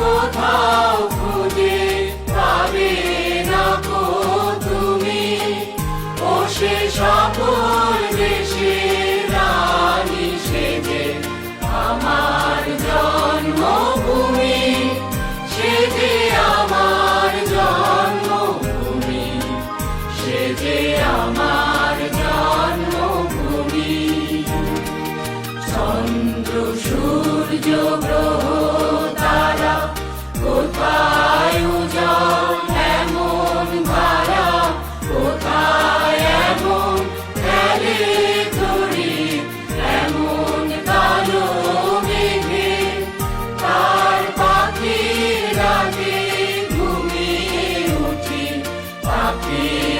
কোথাও খুঁজে পাবে না কো তুমি। ও সে সকল দেশে রানী সেজে আমার জন্মভূমি, সেজে আমার জন্মভূমি, সেজে আমার জন্মভূমি। চন্দ্র, সূর্য, গ্রহ Sim.